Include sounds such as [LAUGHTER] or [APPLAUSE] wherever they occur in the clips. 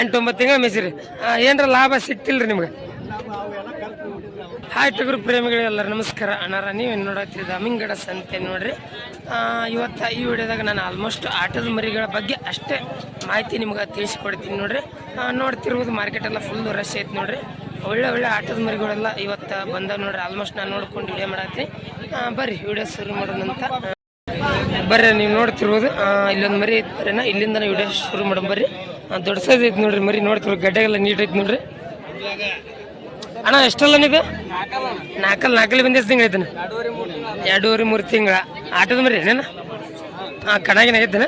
ಎಂಟು ಒಂಬತ್ತು ತಿಂಗಳ ಮೇಸಿರಿ. ಏನರ ಲಾಭ ಸಿಕ್ತಿಲ್ರಿ ನಿಮ್ಗೆ? ಹಾಯ್ ಟಗರು ಪ್ರೇಮಿಗಳಿಗೆಲ್ಲರ ನಮಸ್ಕಾರ. ಅಣ್ಣಾರ, ನೀವು ನೋಡತ್ತಿದ್ದ ಅಮಿಂಗಡ ಸಂತೆ ನೋಡ್ರಿ. ಇವತ್ತು ಈ ವಿಡಿಯೋದಾಗ ನಾನು ಆಲ್ಮೋಸ್ಟ್ ಆಟದ ಮರಿಗಳ ಬಗ್ಗೆ ಅಷ್ಟೇ ಮಾಹಿತಿ ನಿಮ್ಗೆ ತಿಳಿಸ್ಕೊಡ್ತೀನಿ ನೋಡ್ರಿ. ನೋಡ್ತಿರ್ಬೋದು ಮಾರ್ಕೆಟ್ ಎಲ್ಲ ಫುಲ್ ರಶ್ ಐತೆ ನೋಡ್ರಿ. ಒಳ್ಳೆ ಒಳ್ಳೆ ಆಟದ ಮರಿಗಳೆಲ್ಲ ಇವತ್ತು ಬಂದಾವ ನೋಡ್ರಿ. ಆಲ್ಮೋಸ್ಟ್ ನಾನು ನೋಡ್ಕೊಂಡು ವಿಡಿಯೋ ಮಾಡತ್ತೀನಿ. ಬರ್ರಿ ವಿಡಿಯೋ ಶುರು ಮಾಡೋಣಂತ. ಬರ್ರಿ, ನೀವು ನೋಡ್ತಿರ್ಬೋದು. ಇಲ್ಲೊಂದು ಮರಿ ಐತೆ ಬರ್ರಿ ನಾ. ಇಲ್ಲಿಂದ ವಿಡಿಯೋ ಶುರು ಮಾಡೋಣ ಬರ್ರಿ. ದೊಡ್ಡ ಸೈಜ್ ಐತೆ ನೋಡ್ರಿ ಮರಿ, ನೋಡ್ತಿರ್ಬೋದು. ಗಡ್ಡೆಗೆಲ್ಲ ನೀಟ್ ಐತೆ ನೋಡ್ರಿ. ಅಣ್ಣ, ಎಷ್ಟಲ್ಲ ನೀವು ನಾಲ್ಕಲ್ಲಿ ನಾಲ್ಕಲ್ಲಿ ಬಂದು ತಿಂಗಳ ತಿಂಗಳು ಐತನ ಎರಡೂವರೆ ಮೂರು ತಿಂಗಳ. ಆಟದ ಮರಿ ಏನೇನ? ಹಾಂ ಕಣಾಗಿನ ಆಗೈತನ?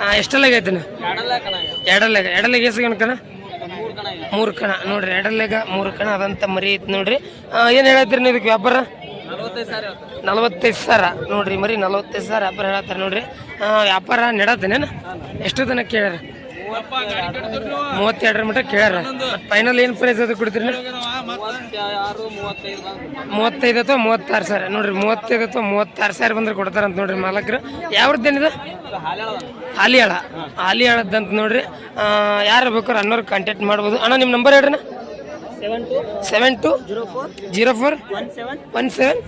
ಹಾಂ ಎಷ್ಟಲ್ಲ ಆಗೈತನ ಎರಡಲ್ಲಾಗ ಎರಡಲ್ಲಾಗ ಎಷ್ಟು ಕಣ? ಮೂರು ಕಣ. ನೋಡ್ರಿ ಎರಡಲ್ಲಾಗ ಮೂರು ಕಣ ಅದಂತ ಮರಿ ಐತಿ ನೋಡ್ರಿ. ಏನು ಹೇಳತ್ತೀರಿ ನೀವು ಇದಕ್ಕೆ ವ್ಯಾಪಾರ? ನಲವತ್ತೈದು ಸಾವಿರ ನೋಡ್ರಿ ಮರಿ ನಲ್ವತ್ತೈದು ಸಾವಿರ ವ್ಯಾಪಾರ ಹೇಳತ್ತಾರೆ ನೋಡ್ರಿ. ವ್ಯಾಪಾರ ನೆಡತ್ತೇನೇನು ಎಷ್ಟು ದಿನ ಕೇಳ್ಯಾರ? ಮೂವತ್ತೆರಡರ ಮಟ್ಟ ಕೇಳ್ಯಾರ. ಫೈನಲ್ ಏನು ಪ್ರೈಸ್ ಅದು ಕೊಡ್ತೀರಿ? ಮೂವತ್ತೈದು ಅಥವಾ ಮೂವತ್ತಾರು ಸಾವಿರ ನೋಡ್ರಿ ಮೂವತ್ತೈದು ಅಥವಾ ಮೂವತ್ತಾರು ಸಾವಿರ ಬಂದ್ರೆ ಕೊಡ್ತಾರಂತ ನೋಡ್ರಿ ಮಾಲಕರು. ಯಾವ್ದೇನಿದೆ ಹಾಲಿಯಾಳ. ಹಾಲಿಯಾಳದಂತ ನೋಡ್ರಿ. ಯಾರು ಬೇಕಾದ್ರೆ ಅನ್ನೋರು ಕಾಂಟ್ಯಾಕ್ಟ್ ಮಾಡ್ಬೋದು. ಅಣ್ಣ ನಿಮ್ಮ ನಂಬರ್ ಹೇಳ್ರಿ seven two zero four one seven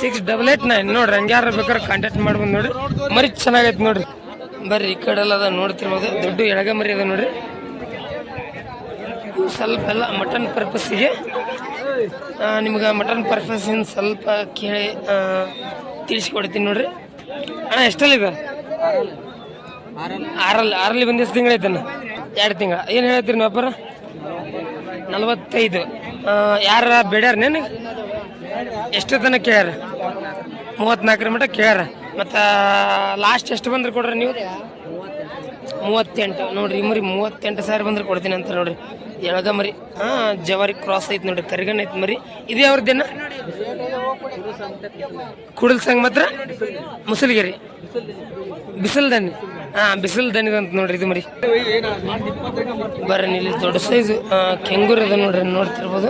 six double eight nine ನೋಡ್ರಿ ಹಂಗೆ ಯಾರು ಬೇಕಾದ್ರೆ ಕಾಂಟ್ಯಾಕ್ಟ್ ಮಾಡ್ಬೋದು ನೋಡ್ರಿ. ಮರಿ ಚೆನ್ನಾಗೈತೆ ನೋಡ್ರಿ. ಬರ್ರಿ ಈ ಕಡೆ ಎಲ್ಲ ಅದ ನೋಡ್ತಿರ್ಬೋದು. ದೊಡ್ಡ ಎಡಗ ಮರಿ ಅದ ನೋಡ್ರಿ. ಸ್ವಲ್ಪ ಎಲ್ಲ ಮಟನ್ ಪರ್ಪಸ್ಸಿಗೆ ನಿಮ್ಗೆ ಮಟನ್ ಪರ್ಪಸ್ಸಿಂದ ಸ್ವಲ್ಪ ಕೇಳಿ ತಿಳಿಸ್ಕೊಡ್ತೀನಿ ನೋಡ್ರಿ. ಅಣ್ಣ ಎಷ್ಟಲ್ಲ ಇದೆ ಆರಲ್ಲಿ. ಆರಲ್ಲಿ ಬಂದಿಷ್ಟು ತಿಂಗಳೈತಣ್ಣ ತಿಂಗಳು ಎರಡು ತಿಂಗಳ. ಏನು ಹೇಳ್ತೀರಿ ನೀವು ವ್ಯಾಪಾರ? ನಲವತ್ತೈದು. ಯಾರ ಬೇಡ್ಯಾರ ನೀನು ಎಷ್ಟು ತನಕ ಕೇಳ್ಯಾರ? ಮೂವತ್ತ್ನಾಲ್ಕರ ಮಟ್ಟ ಕೇಳ್ಯಾರ. ಮತ್ತು ಲಾಸ್ಟ್ ಎಷ್ಟು ಬಂದ್ರೆ ಕೊಡ್ರಿ ನೀವು? ಮೂವತ್ತೆಂಟು. ನೋಡ್ರಿ ಮರಿ ಮೂವತ್ತೆಂಟು ಸಾವಿರ ಬಂದ್ರೆ ಕೊಡ್ತೀನಿ ಅಂತ ನೋಡ್ರಿ. ಎಳಗ ಮರಿ. ಹಾಂ ಜವಾರಿ ಕ್ರಾಸ್ ಐತೆ ನೋಡ್ರಿ ಕರಿಗಣ್ಣ ಐತೆ ಮರಿ. ಇದು ಯಾವ್ರದ್ದೇನ ಕುಡಲ್ ಸಂಘ ಮಾತ್ರ ಮುಸಲ್ಗೆರಿ. ಬಿಸಿಲು ದನಿ ಹಾಂ, ಬಿಸಿಲು ದನಿದು ಅಂತ ನೋಡ್ರಿ ಇದು ಮರಿ. ಬರ್ರಿ ಇಲ್ಲಿ ದೊಡ್ಡ ಸೈಜ್ ಕೆಂಗೂರ್ ಅದ ನೋಡ್ರಿ, ನೋಡ್ತಿರ್ಬೋದು.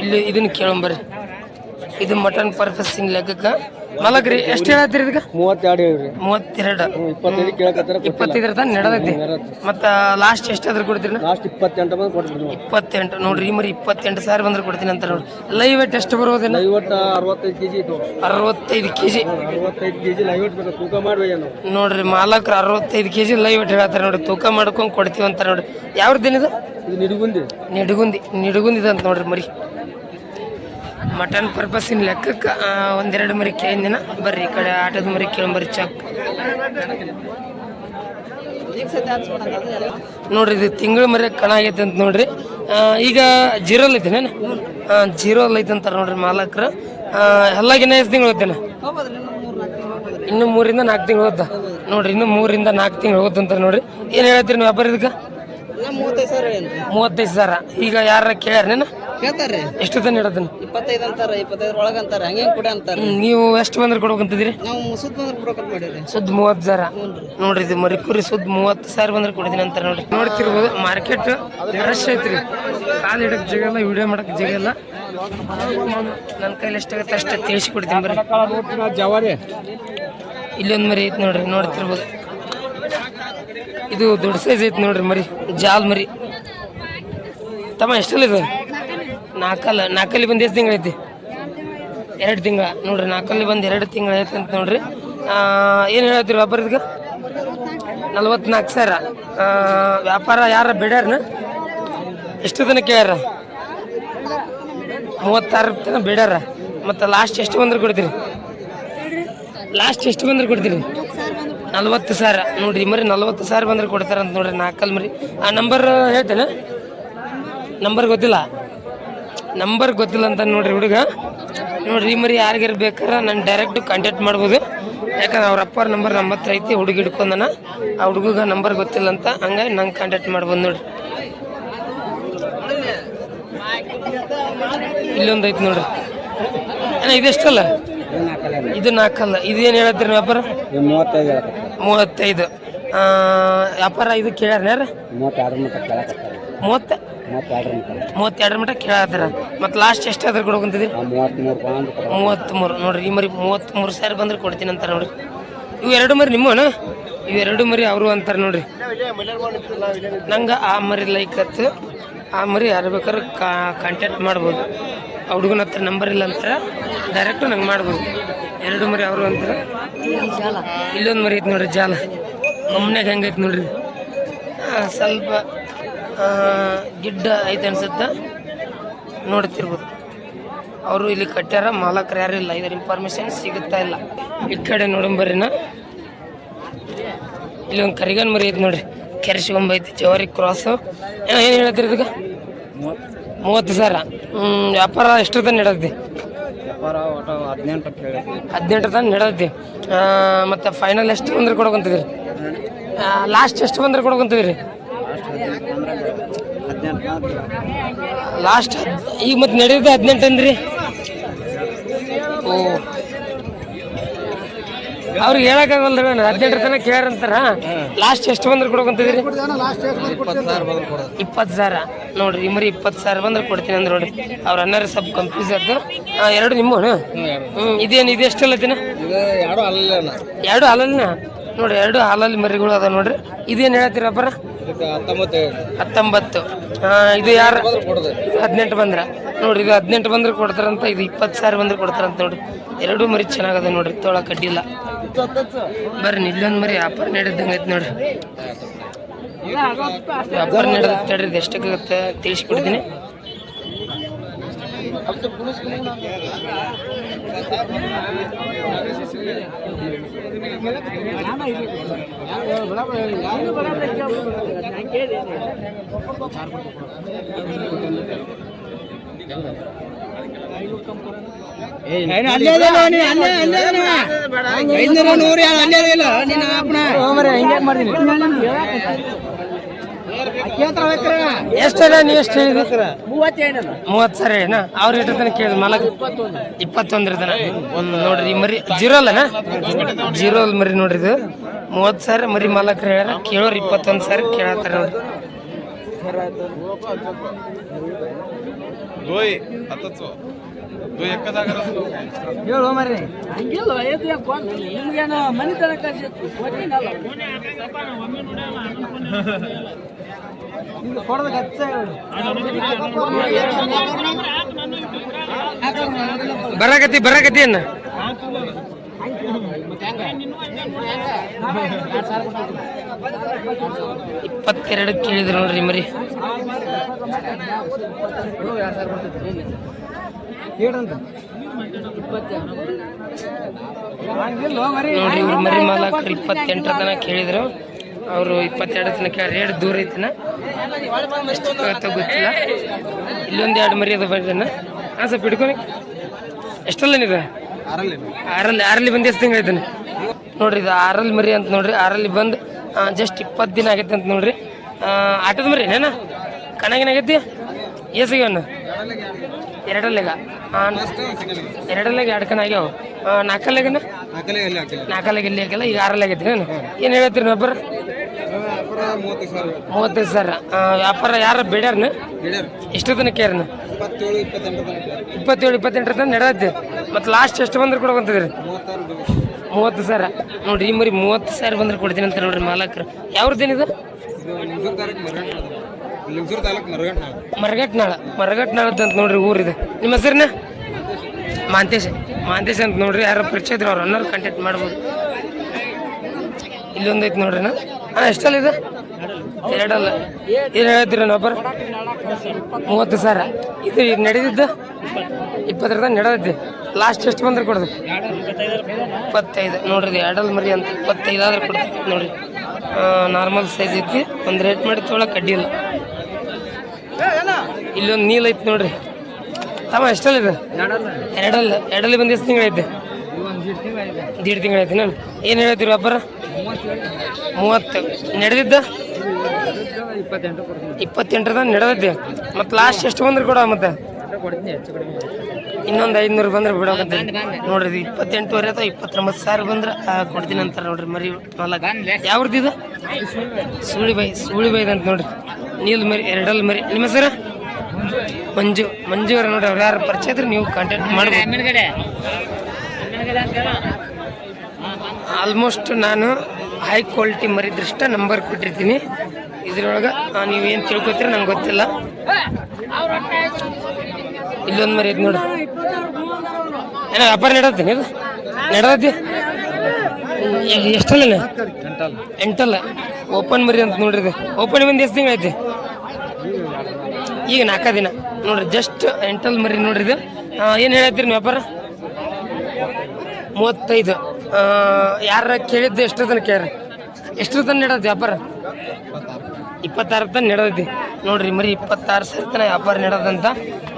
ಇಲ್ಲಿ ಇದನ್ನ ಕೇಳಂಬರ್ರಿ ಇದು ಮಟನ್ ಪರ್ಫೆಸಿಂಗ್ ಲೆಕ್ಕಕ್ಕೆ ಮಲಗ್ರಿ ಎಷ್ಟು ಹೇಳತ್ತೀರಿ ಇದಕ್ಕೆ ಮೂವತ್ತೆರಡು ಹೇಳ್ರಿ ಮೂವತ್ತೆರಡು. ಇಪ್ಪತ್ತೈದು ಕೇಳಕತ್ತಾರ ಇಪ್ಪತ್ತೈದರ ತನಕ ನಡೆದೈತಿ. ಮತ್ತು ಲಾಸ್ಟ್ ಎಷ್ಟಾದ್ರೂ ಕೊಡ್ತೀರಿ? ಲಾಸ್ಟ್ ಇಪ್ಪತ್ತೆಂಟು ಬಂದು ಇಪ್ಪತ್ತೆಂಟು. ನೋಡ್ರಿ ಮರಿ ಇಪ್ಪತ್ತೆಂಟು ಸಾವಿರ ಬಂದ್ರೆ ಕೊಡ್ತೀನಿ ಅಂತ ನೋಡ್ರಿ. ಲೈವ್ ವೇಟ್ ಎಷ್ಟು ಐವತ್ತು ಅರವತ್ತೈದು ಕೆಜಿ ಇತ್ತು ಅರವತ್ತೈದು ಕೆ ಜಿ ಅರವತ್ತೈದು ಕೆಜಿ ಬೇಕು. ತೂಕ ಮಾಡ್ಬೇಕು ನೋಡ್ರಿ ಮಾಲಕ್ರು ಅರವತ್ತೈದು ಕೆ ಜಿ ಲೈವ್ ವೇಟ್ ಹೇಳ್ತಾರೆ ನೋಡ್ರಿ. ತೂಕ ಮಾಡ್ಕೊಂಡು ಕೊಡ್ತೀವಿ ಅಂತ ನೋಡ್ರಿ ಯಾವ್ರದ್ದೇನಿದು ಇದು? ನಿಡುಗುಂದಿ. ನಿಡುಗುಂದಿ. ನಿಡುಗುಂದಿದೆ ಅಂತ ನೋಡ್ರಿ ಮರಿ. ಮಟನ್ ಪರ್ಪಸ್ಸಿನ ಲೆಕ್ಕಕ್ಕೆ ಒಂದೆರಡು ಮರಿ ಕೇಳಿದಿನ ಬರ್ರಿ ಈ ಕಡೆ ಆಟದ ಮರಿ ಕೇಳಂಬರಿ ಚಕ್ ನೋಡ್ರಿ ಇದು ತಿಂಗಳ ಮರಿ ಕಣ ಆಗೈತೆ ಅಂತ ನೋಡ್ರಿ. ಈಗ ಜೀರೋಲ್ ಐತೆ ನಾನು ಜೀರೋಲ್ ಐತೆ ಅಂತಾರೆ ನೋಡ್ರಿ ಮಾಲಕ್ರ. ಎಲ್ಲಾಗಿನ ಎಷ್ಟು ತಿಂಗಳು ಓದ್ತೇನೆ ಇನ್ನು ಮೂರಿಂದ ನಾಲ್ಕು ತಿಂಗಳು ಓದ್ತಾ ನೋಡ್ರಿ ಇನ್ನು ಮೂರಿಂದ ನಾಲ್ಕು ತಿಂಗಳು ಓದ್ತಂತಾರೆ ನೋಡ್ರಿ. ಏನು ಹೇಳ್ತೀರಿ ನೀವು ವ್ಯಾಪಾರ ಇದಕ್ಕೆ? ಮೂವತ್ತೈದು ಸಾವಿರ ಈಗ ಯಾರ ಕೇಳ್ಯಾರ ನೀನು? ಕೇಳ್ತಾರ್ರಿ? ಎಷ್ಟು ತನ ಇಡೋದನ್ನ ಇಪ್ಪತ್ತೈದು ಅಂತಾರ ಇಪ್ಪತ್ತೈದು ಒಳಗೆ ಅಂತಾರ ಹಂಗೆ ಕೂಡ ಅಂತಾರ ನೀವು ಎಷ್ಟು ಬಂದ್ರೆ ಕೊಡ್ಬೇಕಂತಿದ್ರಿ ನಾವು ಮುಸುದ್ ಬಂದ್ರೆ ಕೊಡಕತ್ ಮಾಡಿರಿ ಸುದ್ದ ಮೂವತ್ತು ಸಾವಿರ? ನೋಡ್ರಿ ಇದು ಮರಿ ಕುರಿ ಸುದ್ದ ಮೂವತ್ತು ಸಾವಿರ ಬಂದ್ರೆ ಕೊಡ್ತೀನಿ ಅಂತ ನೋಡ್ರಿ. ನೋಡ್ತಿರ್ಬೋದು ಮಾರ್ಕೆಟ್ ರಶ್ ಐತ್ರಿ. ಕಾಲು ಇಡಕ್ಕೆ ಇಲ್ಲ ವಿಡಿಯೋ ಮಾಡಕ್ಕೆ ಇಲ್ಲ. ನನ್ನ ಕೈಲಿ ಎಷ್ಟಾಗುತ್ತೆ ಅಷ್ಟು ತಿಳಿಸಿ ಕೊಡ್ತೀನಿ ಬರ್ರಿ. ಜವಾರಿ ಇಲ್ಲೊಂದು ಮರಿ ಐತಿ ನೋಡ್ರಿ ನೋಡ್ತಿರ್ಬೋದು. ಇದು ದೊಡ್ಡ ಸೈಜ್ ಐತಿ ನೋಡ್ರಿ ಮರಿ ಜಾಲ್ ಮರಿ. ತಮ್ಮ ಎಷ್ಟಲ್ಲ ಇದು? ನಾಲ್ಕಲ್ಲ ನಾಲ್ಕಲ್ಲಿ ಬಂದು ಎಷ್ಟು ತಿಂಗಳೈತಿ ಎರಡು ತಿಂಗಳ. ನೋಡ್ರಿ ನಾಲ್ಕಲ್ಲಿ ಬಂದು ಎರಡು ತಿಂಗಳು ಐತೆ ಅಂತ ನೋಡ್ರಿ. ಏನು ಹೇಳತ್ತೀರಿ ವ್ಯಾಪಾರ ಇದಕ್ಕೆ ನಲ್ವತ್ನಾಲ್ಕು ಸಾವಿರ ವ್ಯಾಪಾರ ಯಾರ ಬೇಡ್ಯಾರನ? ಎಷ್ಟು ದಿನ ಕೇಳ್ಯಾರ? ಮೂವತ್ತಾರು ದಿನ ಬಿಡ್ಯಾರ. ಮತ್ತು ಲಾಸ್ಟ್ ಎಷ್ಟು ಬಂದ್ರೆ ಕೊಡ್ತೀರಿ? ಲಾಸ್ಟ್ ಎಷ್ಟು ಬಂದ್ರೆ ಕೊಡ್ತೀರಿ? ನಲ್ವತ್ತು ಸಾವಿರ. ನೋಡ್ರಿ ಮರಿ ನಲ್ವತ್ತು ಸಾವಿರ ಬಂದ್ರೆ ಕೊಡ್ತಾರಂತ ನೋಡ್ರಿ ನಾಲ್ಕಲ್ಲಿ ಮರಿ ಆ ನಂಬರ್ ಹೇಳ್ತೇನೆ. ನಂಬರ್ ಗೊತ್ತಿಲ್ಲ? ನಂಬರ್ ಗೊತ್ತಿಲ್ಲ ಅಂತ ನೋಡ್ರಿ ಹುಡುಗ. ನೋಡ್ರಿ ಈ ಮರಿ ಯಾರಿಗಾರು ಬೇಕಾರೆ ನಾನು ಡೈರೆಕ್ಟ್ ಕಾಂಟ್ಯಾಕ್ಟ್ ಮಾಡ್ಬೋದು. ಯಾಕಂದ್ರೆ ಅವ್ರ ಅಪ್ಪಾರ ನಂಬರ್ ನಮ್ಮ ಹತ್ರ ಐತಿ ಹುಡುಗಿ ಹಿಡ್ಕೊಂಡನ. ಆ ಹುಡುಗ ನಂಬರ್ ಗೊತ್ತಿಲ್ಲ ಅಂತ ಹಂಗಾಗಿ ನಂಗೆ ಕಾಂಟ್ಯಾಕ್ಟ್ ಮಾಡ್ಬೋದು ನೋಡ್ರಿ. ಇಲ್ಲೊಂದು ಐತಿ ನೋಡ್ರಿ. ಅಣ್ಣ ಇದೆಷ್ಟಲ್ಲ ಇದು ನಾಲ್ಕಲ್ಲ ಇದು ಏನು ಹೇಳತ್ತೀರಿ ವ್ಯಾಪಾರ? ಮೂವತ್ತೈದು. ವ್ಯಾಪಾರ ಇದು ಕೇಳ್ಯಾರ ಮೂವತ್ತ ಮೂವತ್ತೆರಡು ಮಟ್ಟ ಮೂವತ್ತೆರಡು ಮತ್ತೆ ಕೇಳತ್ತಾರ ಮತ್ತು ಲಾಸ್ಟ್ ಎಷ್ಟು ಕೊಡ್ಕೊಂತಿದ್ರಿ ಮೂವತ್ತ್ಮೂರು ನೋಡ್ರಿ ಈ ಮರಿ ಮೂವತ್ತ್ಮೂರು ಸಾವಿರ ಬಂದ್ರೆ ಕೊಡ್ತೀನಿ ಅಂತಾರೆ ನೋಡ್ರಿ. ಇವು ಎರಡು ಮರಿ ನಿಮ್ಮನ ಇವೆರಡು ಮರಿ ಅವರು ಅಂತಾರೆ ನೋಡ್ರಿ. ನಂಗೆ ಆ ಮರಿ ಲೈಕ್ ಹತ್ತು ಆ ಮರಿ ಯಾರು ಬೇಕಾದ್ರೆ ಕಾಂಟ್ಯಾಕ್ಟ್ ಮಾಡ್ಬೋದು. ಆ ಹುಡುಗನ ಹತ್ರ ನಂಬರ್ ಇಲ್ಲ ಅಂತಾರೆ ಡೈರೆಕ್ಟು ನಂಗೆ ಮಾಡ್ಬೋದು. ಎರಡು ಮರಿ ಅವರು ಅಂತಾರೆ. ಇಲ್ಲೊಂದು ಮರಿ ಐತೆ ನೋಡ್ರಿ ಜಾಲ. ಒಮ್ಮನೆಗೆ ಹೆಂಗೈತೆ ನೋಡ್ರಿ. ಸ್ವಲ್ಪ ಗಿಡ್ಡ ಐತೆ ಅನ್ಸುತ್ತೆ. ನೋಡ್ತಿರ್ಬೋದು. ಅವರು ಇಲ್ಲಿ ಕಟ್ಟ್ಯಾರ ಮಾಲಕರು ಯಾರು ಇಲ್ಲ. ಇದರ ಇನ್ಫಾರ್ಮೇಶನ್ ಸಿಗುತ್ತಾ ಇಲ್ಲ. ಈ ಕಡೆ ನೋಡಂಬರಿನ ಇಲ್ಲಿ ಒಂದು ಕರಿಗನ್ ಮರಿ ಐತಿ ನೋಡ್ರಿ. ಕೆರೆಸ್ಕೊಂಬ ಐತಿ ಜವಾರಿ ಕ್ರಾಸು ಏನು ಇದಕ್ಕೆ? ಮೂವತ್ತು ಸಾವಿರ. ವ್ಯಾಪಾರ ಎಷ್ಟು ತಾನೆ ನಡೆದಿ ಹದಿನೆಂಟು ತಾನೆ ನಡೆದಿ ಮತ್ತು ಫೈನಲ್ ಎಷ್ಟು ಬಂದ್ರೆ ಕೊಡೋಕಂತಿದ್ರಿ ಲಾಸ್ಟ್ ಎಷ್ಟು ಬಂದ್ರೆ ಕೊಡೋಕಂತಿದ್ರಿ ಲಾಸ್ಟ್ ಈಗ ಮತ್ತೆ ನಡೆಯುತ್ತೆ ಹದಿನೆಂಟು ಅಂದ್ರಿ? ಓ. ಅವ್ರಿಗೆ ಹೇಳಕ್ಕಾಗಲ್ಲ ಹದಿನೆಂಟರ ತನಕ ಕೇಳಾರಂತಾರ ಲಾಸ್ಟ್ ಎಷ್ಟು ಬಂದ್ರೆ ಕೊಡೋಕಂತಿದ್ರಿ ಇಪ್ಪತ್ತು ಸಾವಿರ ನೋಡ್ರಿ ಇಮ್ಮರಿ ಮರಿ ಇಪ್ಪತ್ತು ಸಾವಿರ ಬಂದ್ರೆ ಕೊಡ್ತೀನಿ ಅಂದ್ರೆ ನೋಡಿ. ಅವ್ರ ಅನ್ನಾರ ಸ್ವಲ್ಪ ಕಂಪ್ಯೂಸ್ ಆಯ್ತು ಎರಡು ನಿಮ್ಮ ಹ್ಞೂ ಇದೇನು ಇದು ದಿನ? ಎರಡು ಅಲ್ಲ ಎರಡು ಹಾಲಲ್ಲಿನ ನೋಡಿ ಎರಡು ಹಾಲಲ್ಲಿ ಮರಿಗಳು ಅದ ನೋಡ್ರಿ. ಇದೇನು ಹೇಳ್ತೀರಪ್ಪರ ಹತ್ತೊಂಬತ್ತು ಇದು ಯಾರು? ಹದಿನೆಂಟು ಬಂದ್ರ ನೋಡ್ರಿ ಇದು ಹದಿನೆಂಟು ಬಂದ್ರೆ ಕೊಡ್ತಾರಂತ ಇದು ಇಪ್ಪತ್ತು ಸಾವಿರ ಬಂದ್ರೆ ಕೊಡ್ತಾರಂತ ನೋಡ್ರಿ. ಎರಡೂ ಮರಿ ಚೆನ್ನಾಗದ ನೋಡ್ರಿ ತೋಳ ಕಡ್ಡಿಲ್ಲ. ಬರ್ರಿ ಇಲ್ಲೊಂದು ಮರಿ ವ್ಯಾಪಾರ ನಡೆದಂಗೆ ಐತೆ ನೋಡ್ರಿ. ವ್ಯಾಪಾರ ನಡೆದ ತಡ್ರಿ ಇದು ಎಷ್ಟಕ್ಕಾಗತ್ತೆ ತಿಳಿಸ್ಕೊಡ್ತೀನಿ ಐನೂರು ನೂರು ಯಾರು ಅಲ್ಲೇ ಇಲ್ಲ ನಿನ್ನ ಅಪ್ಪನ ಎಷ್ಟಲ್ಲ ನೀವು ಎಷ್ಟು ಹೇಳಿದ್ರಿ? ಮೂವತ್ತು ಸರಿ ಏನಾ ಅವ್ರ ತನಕ ಕೇಳಿದ್ ಮಲಗ ಇಪ್ಪತ್ತೊಂದರ ತನ ಒಂದು ನೋಡ್ರಿ ಮರಿ ಜೀರೋ ಅಲ್ಲನ ಜೀರೋ ಅಲ್ಲಿ ಮರಿ ನೋಡ್ರಿ ಇದು. ಮೂವತ್ತು ಸಾವಿರ ಮರಿ ಮಲಕ್ರೆ ಹೇಳ್ಯಾರ ಕೇಳೋರು ಇಪ್ಪತ್ತೊಂದು ಸಾವಿರ ಕೇಳತ್ತಾರ ನೋಡ್ರಿ. ಹೇಳು ಮರಿ ಹಂಗಿಲ್ಲ ಫೋನ್ ನಿಮ್ಗೇನು ಮನೆ ತನಕ ಕೊಡದ ಬರಗತಿ ಬರಗತಿ ಅನ್ನ. ಇಪ್ಪತ್ತೆರಡು ಕೇಳಿದ್ರು ನೋಡ್ರಿ ಮರಿ. ನೋಡ್ರಿ ಇವ್ರು ಮರಿ ಮಾಲಕರು ಇಪ್ಪತ್ತೆಂಟರ ತನಕ ಕೇಳಿದ್ರು. ಅವರು ಇಪ್ಪತ್ತೆರಡು ತನಕ ರೇಟ್ ದೂರ ಐತಿನ. ಗೊತ್ತಿಲ್ಲ. ಇಲ್ಲೊಂದು ಎರಡು ಮರಿ ಅದ ಬರ್ರಿ ಹಾಂ ಸ್ವಲ್ಪ ಹಿಡ್ಕೊನಿ ಎಷ್ಟಲ್ಲ ನೀವು ಆರಲ್ಲಿ ಆರಲ್ಲಿ ಬಂದು ಎಷ್ಟು ತಿಂಗಳ ನೋಡ್ರಿ, ಇದು ಆರಲ್ಲಿ ಮರಿ ಅಂತ ನೋಡ್ರಿ. ಆರಲ್ಲಿ ಬಂದು ಜಸ್ಟ್ ಇಪ್ಪತ್ತು ದಿನ ಆಗೈತೆ ಅಂತ ನೋಡ್ರಿ. ಆಟದ ಮರಿ ಏನ ಕಣಗಿನಾಗೈತಿ ಏಸಿಗವನ್ನ ಎರಡಲ್ಲೆಗ ಎರಡಲ್ಲೆಗ ಎರಡು ಕಣ ಆಗ್ಯಾವ. ನಾಲ್ಕಲ್ಲೆಗನ ನಾಲ್ಕಲ್ಲಿಗೆ ಇಲ್ಲಿ ಹಾಕಿಲ್ಲ. ಈಗ ಆರಲ್ಲಿ ಆಗೈತಿ ನಾನು ಏನು ಹೇಳ್ತೀರಿ ಸಾವಿರ. ಮೂವತ್ತೈದು ಸಾವಿರ. ವ್ಯಾಪಾರ ಯಾರು? ಬೇಡ್ಯಾರನ ಎಷ್ಟು ತನಕ ಕೇರ್ನ? ಇಪ್ಪತ್ತೇಳು ಇಪ್ಪತ್ತೆಂಟರ ತನಕ ನಡೆದೈತಿ ಮತ್ತು ಲಾಸ್ಟ್ ಎಷ್ಟು ಬಂದ್ರೆ ಮೂವತ್ತಾರು ಮೂವತ್ತು ಸಾವಿರ. ನೋಡಿರಿ ಈ ಮರಿ ಮೂವತ್ತು ಸಾವಿರ ಬಂದ್ರೆ ಕೊಡ್ತೀನಿ ಅಂತ ನೋಡ್ರಿ ಮಾಲಕರು. ಯಾವ್ರದ್ದೇನಿದೆ? ಇದು ಲಿಂಗಸೂರು ತಾಲೂಕು ಮರಗಟ್ನಾಳ ಮರಗಟ್ನಾಳ ಅಂತ ನೋಡ್ರಿ ಊರಿದೆ. ನಿಮ್ಮ ಹೆಸರನ್ನ ಮಾಂತೇಶ್. ಮಾಂತೇಶ್ ಅಂತ ನೋಡ್ರಿ ಯಾರೋ ಪರಿಚಯ ಇದ್ರೆ ಅವ್ರು ಅನ್ನೋರು ಕಾಂಟ್ಯಾಕ್ಟ್ ಮಾಡ್ಬೋದು. ಇಲ್ಲೊಂದು ನೋಡ್ರಿ ಹಾಂ ಎಷ್ಟಲ್ಲ ಇದು? ಎರಡಲ್ಲ. ಏನು ಹೇಳ್ತೀರ ಒಬ್ಬರು? ಮೂವತ್ತು ಸಾವಿರ. ಇದು ಈಗ ನಡೆದಿದ್ದು? ಇಪ್ಪತ್ತರ ನಡೆದಿದ್ದೆ. ಲಾಸ್ಟ್ ಎಷ್ಟು ಬಂದ್ರೆ ಕೊಡೋದು? ಇಪ್ಪತ್ತೈದು. ನೋಡ್ರಿ, ಎರಡಲ್ಲಿ ಎರಡಲ್ ಮರಿ ಅಂತ. ಇಪ್ಪತ್ತೈದು ಆದ್ರೆ ಕೊಡ್ತೀವಿ ನೋಡ್ರಿ. ನಾರ್ಮಲ್ ಸೈಜ್ ಐತಿ. ಒಂದು ರೇಟ್ ಮಾಡಿ ತೊಗೊಳಕ್ಕೆ ಅಡ್ಡಿ ಇಲ್ಲ. ಇಲ್ಲೊಂದು ನೀಲ್ ಐತಿ ನೋಡ್ರಿ. ತಮ್ಮ, ಎಷ್ಟಲ್ಲ ಇದು? ಎರಡಲ್ಲ, ಎರಡಲ್ಲಿ ಬಂದು ಎಷ್ಟು ತಿಂಗಳೈತೆ ದೀಡ್ ತಿಂಗಳೈತೆ ನಾನು ಏನು ಹೇಳ್ತೀರಿ ಒಬ್ಬರ? ಮೂವತ್ತು. ನಡೆದಿದ್ದ? ಇಪ್ಪತ್ತೆಂಟರ ಇಪ್ಪತ್ತೆಂಟರದ? ನಡೆದೈತಿ ಮತ್ತು ಲಾಸ್ಟ್ ಎಷ್ಟು ಬಂದ್ರೆ ಕೊಡ ಮತ್ತೆ. ಇನ್ನೊಂದು ಐದುನೂರು ಬಂದ್ರೆ ಬಿಡೋಕಂತ ನೋಡ್ರಿ ಇಪ್ಪತ್ತೆಂಟುವರೆ ಅಥವಾ ಇಪ್ಪತ್ತೊಂಬತ್ತು ಸಾವಿರ ಬಂದ್ರೆ ಕೊಡ್ತೀನಿ ಅಂತಾರೆ ನೋಡ್ರಿ, ಮರಿ ಯಾವ್ದು ಇದು? ಸೂಳಿಬೈ ಸೂಳಿಬೈದ್ ಅಂತ ನೋಡ್ರಿ. ನೀಲ್ ಮರಿ ಎರಡಲ್ಲಿ ಮರಿ. ನಿಮ್ಮ ಹೆಸರು? ಮಂಜು ಮಂಜು ಅವ್ರ ನೋಡ್ರಿ ಅವ್ರು ಯಾರು ಪರಿಚಯ ಇದ್ರೆ ನೀವು ಕಾಂಟ್ಯಾಕ್ಟ್ ಮಾಡಿ ಆಲ್ಮೋಸ್ಟ್ ನಾನು ಹೈ ಕ್ವಾಲಿಟಿ ಮರಿದ್ರಷ್ಟ ನಂಬರ್ ಕೊಟ್ಟಿರ್ತೀನಿ. ಇದ್ರೊಳಗೆ ನೀವೇನು ತಿಳ್ಕೊತೀರ ನಂಗೆ ಗೊತ್ತಿಲ್ಲ. ಇಲ್ಲೊಂದು ಮರಿ ಐತೆ ನೋಡಿ. ಏನೋ ವ್ಯಾಪಾರ ನಡತ್ತೀನಿ ಇದು? ನಡದತಿ? ಎಷ್ಟಲ್ಲ ಎಂಟಲ್ಲ. ಓಪನ್ ಮರಿ ಅಂತ ನೋಡ್ರಿ ಇದು. ಓಪನ್ ಬಂದು ಎಷ್ಟು ತಿಂಗಳೈತಿ ಐತಿ? ಈಗ ನಾಲ್ಕ ದಿನ. ನೋಡ್ರಿ ಜಸ್ಟ್ ಎಂಟಲ್ ಮರಿ ನೋಡ್ರಿ ಇದು. ಏನು ಹೇಳತ್ತೀರಿ ವ್ಯಾಪಾರ? ಮೂವತ್ತೈದು. ಯಾರ ಕೇಳಿದ್ದು ಎಷ್ಟು ತನಕ ಕೇಳ್ರಿ. ಎಷ್ಟು ತನಕ ನಡತ್ತೆ ವ್ಯಾಪಾರ? ಇಪ್ಪತ್ತಾರು ತನ ನಡೆದೈತಿ. ನೋಡ್ರಿ, ಮರಿ ಇಪ್ಪತ್ತಾರು ಸಾವಿರ ತನ ವ್ಯಾಪಾರ ನಡೆದಂತ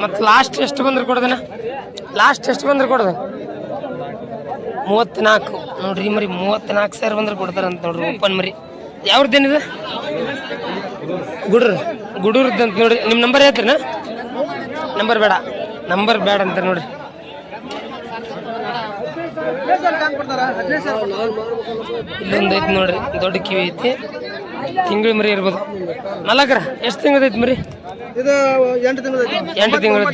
ಮತ್ತು ಲಾಸ್ಟ್ ಎಷ್ಟು ಬಂದ್ರೆ ಕೊಡೋದನ? ಲಾಸ್ಟ್ ಎಷ್ಟು ಬಂದ್ರೆ ಕೊಡೋದು? ಮೂವತ್ತ್ನಾಲ್ಕು. ನೋಡ್ರಿ, ಮರಿ ಮೂವತ್ತ್ನಾಲ್ಕು ಸಾವಿರ ಬಂದ್ರೆ ಕೊಡ್ತಾರಂತ ನೋಡ್ರಿ ಓಪನ್ ಮರಿ. ಯಾವ್ರದ್ದೇನಿದೆ? ಗುಡ್ರ ಅಂತ ನೋಡ್ರಿ ನಿಮ್ಮ ನಂಬರ್ ಹೇಳ್ತೀರನ? ನಂಬರ್ ಬೇಡ. ನಂಬರ್ ಬೇಡ ಅಂತ ನೋಡಿ. ಇಲ್ಲೊಂದು ಐತಿ ನೋಡ್ರಿ ದೊಡ್ಡ ಕಿವಿ ಐತಿ. ತಿಂಗಳ ಮರಿ ಇರ್ಬೋದು. ನಾಲ್ಕರ ಎಷ್ಟು ತಿಂಗಳೈತಿ ಮರಿ? ಇದು ಎಂಟು ತಿಂಗಳು ಎಂಟು ತಿಂಗಳು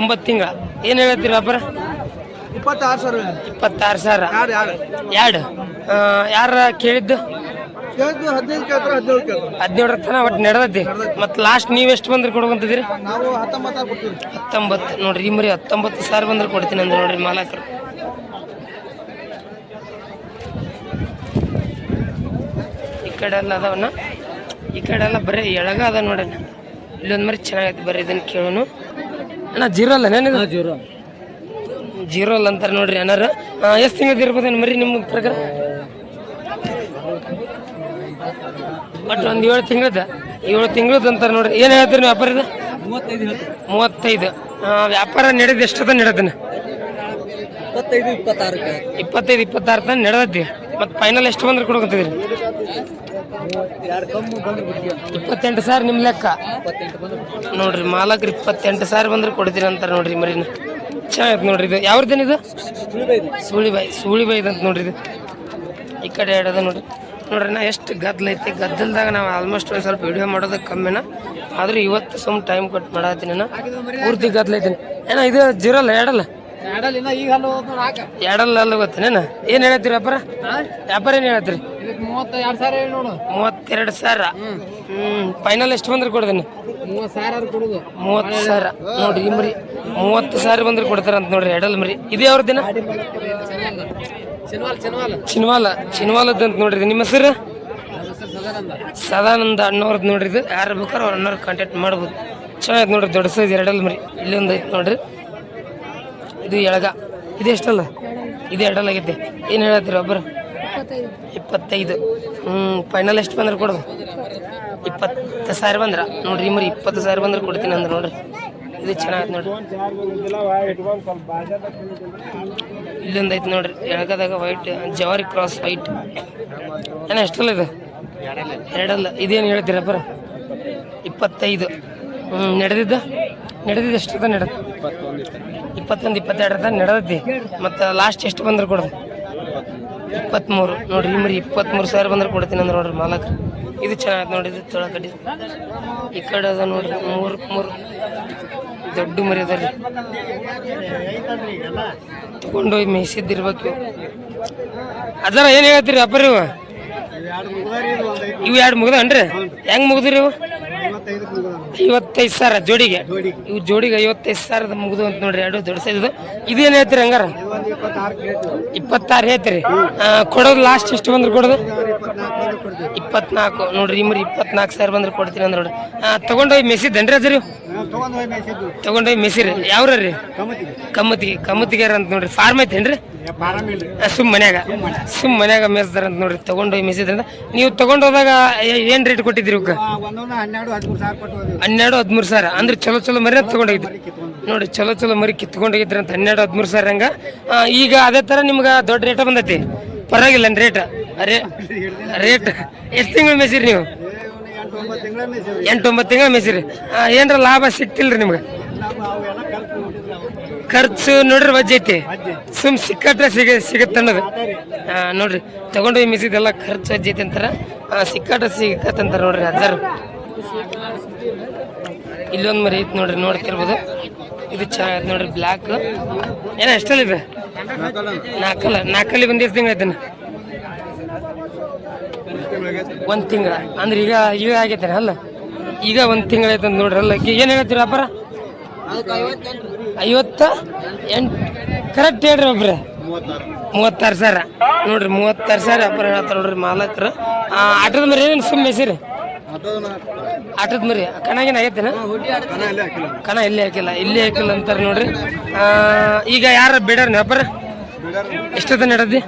ಒಂಬತ್ತು ತಿಂಗಳ. ಏನು ಹೇಳತ್ತೀರಿ ವ್ಯಾಪಾರ? ಇಪ್ಪತ್ತಾರು ಸಾವಿರ. ಇಪ್ಪತ್ತಾರು ಸಾವಿರ. ಎರಡು ಯಾರ ಕೇಳಿದ್ದು? ಹದಿನೇಳರ ತನ ಒಟ್ಟು ನಡೆದೈತಿ ಮತ್ತೆ ಲಾಸ್ಟ್ ನೀವು ಎಷ್ಟು ಬಂದ್ರೆ ಕೊಡುವಂತಿದ್ರಿ ನಾವು ಹತ್ತೊಂಬತ್ತಾರು ಕೊಡ್ತೀವಿ. ಹತ್ತೊಂಬತ್ತು. ನೋಡ್ರಿ ಈ ಮರಿ ಹತ್ತೊಂಬತ್ತು ಸಾವಿರ ಬಂದ್ರೆ ಕೊಡ್ತೀನಿ ಅಂದ್ರೆ ನೋಡ್ರಿ ಮಾಲಕರು. ಈ ಕಡೆ ಎಲ್ಲ ಅದಾವನ್ನ ಈ ಕಡೆ ಎಲ್ಲ ಬರೀ ಎಳಗ ಅದ ನೋಡಣ್ಣ ಇಲ್ಲೊಂದು ಮರಿ ಚೆನ್ನಾಗೈತಿ ಬರೀ ಇದನ್ನ ಕೇಳೋನು. ಅಣ್ಣ ಜೀರೋ ಅಲ್ಲ ನೇನಿದು ಜೀರೋ. ಜೀರೋ ಅಲ್ಲ ಅಂತಾರೆ ನೋಡ್ರಿ ಅನ್ನಾರ ಎಷ್ಟು ತಿಂಗಳದ್ದು ಇರ್ಬೋದೇನು ಮರಿ ನಿಮ್ಮ ಪ್ರಕಾರ? ಒಟ್ಟು ಒಂದು ಏಳು ತಿಂಗಳದ. ಏಳು ತಿಂಗಳದ್ದು ಅಂತಾರೆ ನೋಡ್ರಿ. ಏನು ಹೇಳ್ತೀರಿ ನೀವು ವ್ಯಾಪಾರದ? ಮೂವತ್ತೈದು ವ್ಯಾಪಾರ ನಡೆದ ಎಷ್ಟದ ನಡೆದನ? ಇಪ್ಪತ್ತೈದು ಇಪ್ಪತ್ತಾರು ಇಪ್ಪತ್ತೈದು ಇಪ್ಪತ್ತಾರು ತನ ನಡೆದೈತಿ ಮತ್ತು ಫೈನಲ್ ಎಷ್ಟು ಬಂದ್ರೆ ಕೊಡ್ಕೊಂತಿದ್ರಿ ಇಪ್ಪತ್ತೆಂಟು ಸಾವಿರ ನಿಮ್ಮ ಲೆಕ್ಕ? ನೋಡ್ರಿ ಮಾಲಕ್ರು ಇಪ್ಪತ್ತೆಂಟು ಸಾವಿರ ಬಂದ್ರೆ ಕೊಡ್ತೀರಿ ಅಂತಾರೆ ನೋಡ್ರಿ ಮರಿನ. ಚೆನ್ನಾಗೈತೆ ನೋಡ್ರಿ ಇದು. ಯಾವ್ದೇನು ಇದು? ಸೂಳಿಬಾಯಿ ಸೂಳಿಬಾಯಿ ಅಂತ ನೋಡ್ರಿ ಇದು. ಈ ಕಡೆ ಎರಡದ ನೋಡ್ರಿ. ನೋಡ್ರಿ ನಾ ಎಷ್ಟು ಗದ್ದಲ ಐತಿ. ಗದ್ದಲ್ದಾಗ ನಾವು ಆಲ್ಮೋಸ್ಟ್ ಒಂದು ಸ್ವಲ್ಪ ವಿಡಿಯೋ ಮಾಡೋದಕ್ಕೆ ಕಮ್ಮಿನ. ಆದರೂ ಇವತ್ತು ಸುಮ್ ಟೈಮ್ ಕೊಟ್ಟು ಮಾಡತ್ತೀನಿ ನಾನು ಪೂರ್ತಿ ಗದ್ದಲ ಐತೀನಿ ಏನೋ ಇದು ಜೀರಲ್ಲ ಎರಡಲ್ಲ? ಎಡಲ್ಲ ಎರಡಲ್ಲ ಅಲ್ಲ ಗೊತ್ತೇನ ಏನು? ಹೇಳತ್ತೀರಿ ವ್ಯಾಪಾರ? ವ್ಯಾಪಾರ ಏನು ಹೇಳತ್ತೀರಿ ಮೂವತ್ತೆರಡು ಸಾವಿರ? ಹ್ಞೂ ಫೈನಲ್ ಎಷ್ಟು ಬಂದ್ರೆ ಕೊಡ್ದೇನೆ ಮೂವತ್ತು ಸಾವಿರ. ನೋಡ್ರಿ ಮರಿ ಮೂವತ್ತು ಸಾವಿರ ಬಂದ್ರೆ ಕೊಡ್ತಾರಂತ ನೋಡ್ರಿ ಎಡಲ್ ಮರಿ. ಇದೇ ಅವ್ರ ದಿನ ಚಿನ್ವಾಲ ಅಂತ ನೋಡ್ರಿ ನಿಮ್ಮ ಹೆಸರು? ಸದಾನಂದ. ಅಣ್ಣವ್ರದ್ದು ನೋಡ್ರಿ ಇದು ಯಾರು ಬೇಕಾದ್ರೆ ಅವ್ರ ಅಣ್ಣವ್ರು ಕಾಂಟ್ಯಾಕ್ಟ್ ಮಾಡ್ಬೋದು. ಚೆನ್ನಾಗಿ ನೋಡ್ರಿ ದೊಡ್ಡ ಸೈಜ್ ಎರಡಲ್ ಮರಿ. ಇಲ್ಲೊಂದು ಐತೆ ನೋಡ್ರಿ. ಇದು ಎಳಗ. ಇದು ಎಷ್ಟಲ್ಲ? ಇದು ಎರಡಲ್ಲ ಆಗೈತೆ. ಏನು ಹೇಳತ್ತೀರಿ ಒಬ್ಬರು ಇಪ್ಪತ್ತೈದು. ಹ್ಞೂ ಫೈನಲ್ ಎಷ್ಟು ಬಂದ್ರೆ ಕೊಡೋದು ಇಪ್ಪತ್ತು ಸಾವಿರ ಬಂದ್ರೆ? ನೋಡ್ರಿ ಮರಿ ಇಪ್ಪತ್ತು ಸಾವಿರ ಬಂದ್ರೆ ಕೊಡ್ತೀನಿ ಅಂದ್ರೆ ನೋಡ್ರಿ. ಇದು ಚೆನ್ನಾಗಿ ನೋಡ್ರಿ. ಇಲ್ಲೊಂದು ಐತೆ ನೋಡ್ರಿ, ಎಳಗದಾಗ ವೈಟ್ ಜವಾರಿ ಕ್ರಾಸ್ ವೈಟ್ ಏನ ಎಷ್ಟಲ್ಲ ಇದು? ಎರಡಲ್ಲ. ಇದೇನು ಹೇಳ್ತೀರಾ ಬರ ಇಪ್ಪತ್ತೈದು. ಹ್ಞೂ ನಡೆದಿದ್ದ? ನಡೆದಿದ್ದು ಎಷ್ಟು ನಡೆದ? ಇಪ್ಪತ್ತೊಂದು ಇಪ್ಪತ್ತೆರಡು ತನಕ ನಡೆದೈತಿ ಮತ್ತು ಲಾಸ್ಟ್ ಎಷ್ಟು ಬಂದ್ರೆ ಕೊಡೋದು? ಇಪ್ಪತ್ತ್ಮೂರು ನೋಡ್ರಿ ಮರಿ ಇಪ್ಪತ್ತ್ಮೂರು ಸಾವಿರ ಬಂದ್ರೆ ಕೊಡ್ತೀನಿ ಅಂದ್ರೆ ನೋಡ್ರಿ ಮಾಲಕ್ ಇದು ಚೆನ್ನಾಗಿ ನೋಡ್ರಿ ಇದು ತೊಳಕಡ್ಡಿ. ಈ ಕಡೆ ಅದ ನೋಡ್ರಿ, ಮೂರು ಮೂರು. ದೊಡ್ಡ ಮರಿ ತಗೊಂಡೋಗಿ ಮೇಯ್ಸಿದ್ದಿರ್ಬೇಕು. ಅದರ ಏನು ಹೇಳ್ತೀರಿ ಅಪ್ಪ ರೀ ಇವು? ಎರಡು ಮುಗ್ದನ್ರಿ ಹೆಂಗ್ ಮುಗ್ದ್ರಿ ಇವು? ಐವತ್ತೈದು ಸಾವಿರ ಜೋಡಿಗೆ. ಇವು ಜೋಡಿಗೆ ಐವತ್ತೈದು ಸಾವಿರದ ಮುಗಿದು ಅಂತ ನೋಡ್ರಿ, ಎರಡು ದೊಡ್ಡ ಸೈಜ್ ಇದೇನು ಹೇಳ್ತೀರಿ ಹಂಗಾರ? ಇಪ್ಪತ್ತಾರು ಹೇಳ್ತೀರಿ. ಕೊಡೋದು ಲಾಸ್ಟ್ ಎಷ್ಟು ಬಂದ್ರೆ ಕೊಡೋದು? ಇಪ್ಪತ್ನಾಲ್ಕು. ನೋಡ್ರಿ, ಈ ಮರಿ ಇಪ್ಪತ್ನಾಲ್ಕು ಸಾವಿರ ಬಂದ್ರೆ ಕೊಡ್ತೀನಿ ಅಂದ್ರೆ ನೋಡ್ರಿ. ತಗೊಂಡೋಗಿ ಮೆಸಿದ್ದೇನ್ರಿ ಅಜ್ಜರಿ ತಗೊಂಡೋಗಿ ಮೆಸಿರಿ ಯಾವ್ರ ರೀ? ಕಮ್ಮತ್ತಿಗೆ ಕಮ್ಮತ್ತಿಗೆ ಅಂತ ನೋಡ್ರಿ. ಫಾರ್ಮ್ ಐತೇನ್ರಿ ಸುಮ್ ಮನ್ಯಾಗ. ಸುಮ್ ಮನ್ಯಾಗ. ಮೇಸ್ದಾರ ಅಂತ ನೋಡ್ರಿ. ತಗೊಂಡೋಗಿ ಮೆಸಿದ್ರಿಂದ ನೀವು ತಗೊಂಡೋದಾಗ ಏನ್ ರೇಟ್ ಕೊಟ್ಟಿದ್ರಿ ಹನ್ನೆರಡು ಹದಿಮೂರು ಸಾವಿರ ಅಂದ್ರೆ ಚಲೋ ಚಲೋ ಮರಿ ತಗೊಂಡೋಗಿದ್ರಿ ನೋಡಿ ಚಲೋ ಚಲೋ ಮರಿ ಕಿತ್ಕೊಂಡೋಗಿದ್ರಿ ಅಂತ. ಹನ್ನೆರಡು ಹದಿಮೂರು ಸಾವಿರ ಹಂಗ. ಈಗ ಅದೇ ತರ ನಿಮ್ಗೆ ದೊಡ್ಡ ರೇಟ ಬಂದೈತಿ. ಪರವಾಗಿಲ್ಲ ರೇಟ್ ಅರೇ ರೇಟ್ [LAUGHS] ಎಷ್ಟು ತಿಂಗಳು ಮೇಸಿರಿ ನೀವು? ಎಂಟು ಒಂಬತ್ತು ತಿಂಗಳ ಮೇಸಿರಿ ಏನರ ಲಾಭ ಸಿಕ್ತಿಲ್ರಿ ನಿಮ್ಗೆ? ಖರ್ಚು ನೋಡ್ರಿ ವಜ್ಜೆ ಐತಿ. ಸುಮ್ ಸಿಕ್ಕಟ್ರೆ ಸಿಗ ಸಿಗತ್ತೆ ಅನ್ನೋದು. ನೋಡ್ರಿ ತಗೊಂಡು ಮಿಸಿದೆಲ್ಲ ಖರ್ಚು ವಜ್ಜೆ ಐತಿ ಅಂತಾರ. ಸಿಕ್ಕಟ್ರೆ ಸಿಗತ್ತಂತಾರ ನೋಡ್ರಿ ಅಜ್ಜಾರು. ಇಲ್ಲೊಂದು ಮರಿ ಐತಿ ನೋಡ್ರಿ ನೋಡ್ತಿರ್ಬೋದು. ಇದು ಚೆನ್ನಾಗೈತೆ ನೋಡ್ರಿ ಬ್ಲ್ಯಾಕ್ ಏನ ಎಷ್ಟಲ್ಲ ಇದೆ? ನಾಲ್ಕಲ್ಲ. ನಾಲ್ಕಲ್ಲಿ. ಬಂದು ಎಷ್ಟು ತಿಂಗಳು ಐತನ? ಒಂದು ತಿಂಗಳ. ಅಂದ್ರೆ ಈಗ ಈಗ ಆಗೈತೆ ಅಲ್ಲ? ಈಗ ಒಂದು ತಿಂಗಳ ನೋಡ್ರಿ ಅಲ್ಲ ಏನು ಹೇಳ್ತೀರಿ ವ್ಯಾಪಾರ ಐವತ್ತ ಎಂಟು. ಕರೆಕ್ಟ್ ಹೇಳ್ರಿ ಒಬ್ರೆ. ಮೂವತ್ತಾರು. ಸಾವಿರ. ನೋಡ್ರಿ ಮೂವತ್ತಾರು ಸಾವಿರ ವ್ಯಾಪಾರ ಹೇಳ್ತಾರೆ ನೋಡ್ರಿ ಮಾಲಕರು. ಆಟದ ಮರಿ ಏನೇನು ಸುಮ್ ಹೆಸರು? ಆಟದ ಮರಿ ಕಣಗಿನ ಆಗೈತೆನ? ಕಣ ಇಲ್ಲೇ ಹಾಕಿಲ್ಲ. ಇಲ್ಲೇ ಹಾಕಿಲ್ಲ ಅಂತಾರೆ ನೋಡ್ರಿ. ಈಗ ಯಾರ ಬಿಡರ್ ವ್ಯಾಪಾರ ಎಷ್ಟೊತ್ತ ನಡೆದಿ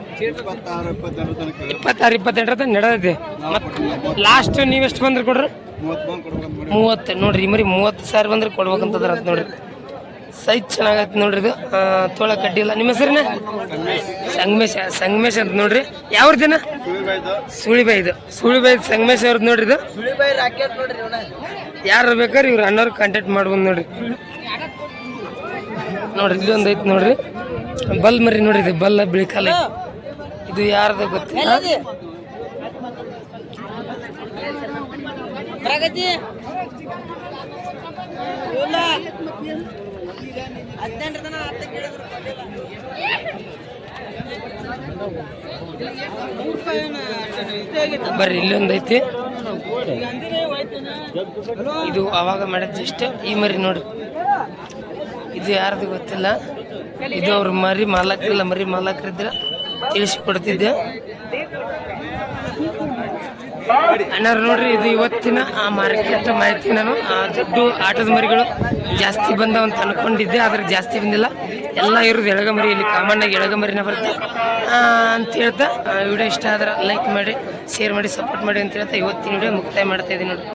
ಇಪ್ಪತ್ತಾರು ಇಪ್ಪತ್ತೆಂಟರದ ನಡೆದೈತಿ. ಮತ್ತೆ ಲಾಸ್ಟ್ ನೀವು ಎಷ್ಟು ಬಂದ್ರೆ ಕೊಡ್ರಿ? ಮೂವತ್ತು ನೋಡ್ರಿ ಈ ಮರಿ ಮೂವತ್ತು ಸಾವಿರ ಬಂದ್ರೆ ಕೊಡ್ಬೇಕಂತದ್ರ ಅಂತ ನೋಡ್ರಿ. ಸೈಜ್ ಚೆನ್ನಾಗೈತೆ ನೋಡ್ರಿ ಇದು. ತೋಳ ಕಡ್ಡಿ ಇಲ್ಲ ನಿಮ್ಮ ಹೆಸರಿನ? ಸಂಗಮೇಶ ಸಂಗಮೇಶ್ ಅಂತ ನೋಡ್ರಿ. ಯಾವ ದಿನ? ಸುಳಿಬಾಯಿ ಇದು ಸುಳಿಬಾಯಿ ಸಂಗಮೇಶ್ ಅವ್ರದ್ದು ನೋಡ್ರಿ ಇದು. ಯಾರು ಬೇಕಾದ್ರೆ ಇವ್ರು ಅಣ್ಣವ್ರು ಕಾಂಟ್ಯಾಕ್ಟ್ ಮಾಡ್ಬೋದು ನೋಡ್ರಿ. ನೋಡ್ರಿ ಇದೊಂದು ಐತೆ ಐತಿ ನೋಡ್ರಿ. ಬಲ್ ಮರಿ ನೋಡಿ ಬಲ್ಲ ಬಿಳಿ ಕಾಲ ಇದು. ಯಾರ್ದು ಗೊತ್ತಿಲ್ಲ ಬರ್ರಿ ಇಲ್ಲೊಂದು ಐತಿ. ಇದು ಅವಾಗ ಮಾಡಿದ ಜಸ್ಟ್ ಈ ಮರಿ ನೋಡ್ರಿ ಇದು ಯಾರ್ದು ಗೊತ್ತಿಲ್ಲ. ಇದು ಅವ್ರ ಮರಿ ಮಾಲಕರಿಲ್ಲ ಮರಿ ಮಾಲಕ್ರಿದ್ರ ತಿಳಿಸಿ ಕೊಡ್ತಿದ್ದೆ. ಅಣ್ಣಾರು ನೋಡ್ರಿ ಇದು ಇವತ್ತಿನ ಆ ಮಾರ್ಕೆಟ್ ಮಾಹಿತಿ ನಾನು. ಆ ದುಡ್ಡು ಆಟದ ಮರಿಗಳು ಜಾಸ್ತಿ ಬಂದವ ಅಂತ ಅನ್ಕೊಂಡಿದ್ದೆ ಆದ್ರೆ ಜಾಸ್ತಿ ಬಂದಿಲ್ಲ. ಎಲ್ಲ ಇರೋದು ಎಳಗಮರಿ ಇಲ್ಲಿ ಕಾಮನ್ನಾಗಿ ಎಳಗಮರಿನ ಬರುತ್ತೆ. ಆ, ಅಂತ ಹೇಳ್ತಾ ವಿಡಿಯೋ ಇಷ್ಟ ಆದ್ರೆ ಲೈಕ್ ಮಾಡಿ ಶೇರ್ ಮಾಡಿ ಸಪೋರ್ಟ್ ಮಾಡಿ ಅಂತ ಹೇಳ್ತಾ ಇವತ್ತಿನ ವಿಡಿಯೋ ಮುಕ್ತಾಯ ಮಾಡ್ತಾ ಇದ್ದೀನಿ ನೋಡಿ